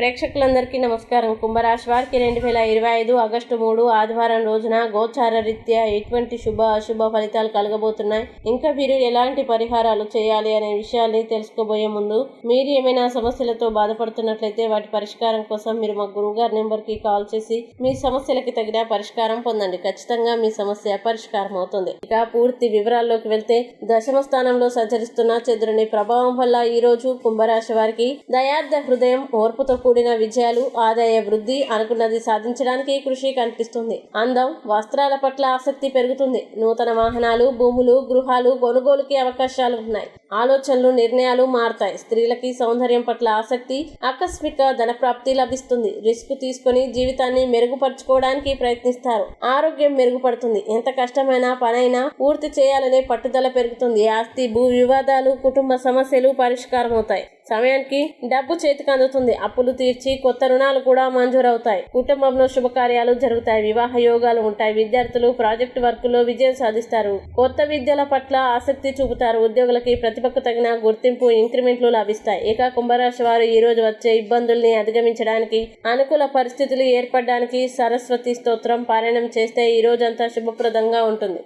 ప్రేక్షకులందరికీ నమస్కారం. కుంభరాశి వారికి రెండు వేల ఇరవై ఐదు ఆగస్టు మూడు ఆదివారం రోజున గోచార రీత్యా ఎటువంటి శుభ అశుభ ఫలితాలు కలగబోతున్నాయి? ఇంకా మీరు ఎలాంటి పరిహారాలు చేయాలి అనే విషయాల్ని తెలుసుకోబోయే ముందు మీరు ఏమైనా సమస్యలతో బాధపడుతున్నట్లయితే వాటి పరిష్కారం కోసం మీరు మా గురువుగారి నెంబర్కి కాల్ చేసి మీ సమస్యలకి తగిన పరిష్కారం పొందండి. ఖచ్చితంగా మీ సమస్య పరిష్కారం అవుతుంది. ఇక పూర్తి వివరాల్లోకి వెళ్తే దశమ స్థానంలో సంచరిస్తున్న చంద్రుని ప్రభావం వల్ల ఈ రోజు కుంభరాశి వారికి దయార్థ హృదయం ఓర్పుతో కూడిన విజయాలు ఆదాయ వృద్ధి అనుకున్నది సాధించడానికి కృషి కనిపిస్తుంది. అందం వస్త్రాల పట్ల ఆసక్తి పెరుగుతుంది. నూతన వాహనాలు భూములు గృహాలు కొనుగోలుకి అవకాశాలు ఉన్నాయి. ఆలోచనలు నిర్ణయాలు మారతాయి. స్త్రీలకి సౌందర్యం పట్ల ఆసక్తి ఆకస్మిక ధనప్రాప్తి లభిస్తుంది. రిస్క్ తీసుకొని జీవితాన్ని మెరుగుపరచుకోవడానికి ప్రయత్నిస్తారు. ఆరోగ్యం మెరుగుపడుతుంది. ఎంత కష్టమైన పనైనా పూర్తి చేయాలనే పట్టుదల పెరుగుతుంది. ఆస్తి భూ వివాదాలు కుటుంబ సమస్యలు పరిష్కారం అవుతాయి సమయానికి డబ్బు చేతికి అందుతుంది. అప్పులు తీర్చి కొత్త రుణాలు కూడా మంజూరవుతాయి. కుటుంబంలో శుభకార్యాలు జరుగుతాయి. వివాహ యోగాలు ఉంటాయి. విద్యార్థులు ప్రాజెక్టు వర్క్లో విజయం సాధిస్తారు. కొత్త విద్యల పట్ల ఆసక్తి చూపుతారు. ఉద్యోగులకి ప్రతిభకు తగిన గుర్తింపు ఇంక్రిమెంట్లు లభిస్తాయి. ఇక కుంభరాశి వారు ఈ రోజు వచ్చే ఇబ్బందుల్ని అధిగమించడానికి అనుకూల పరిస్థితులు ఏర్పడడానికి సరస్వతి స్తోత్రం పారాయణం చేస్తే ఈ రోజంతా శుభప్రదంగా ఉంటుంది.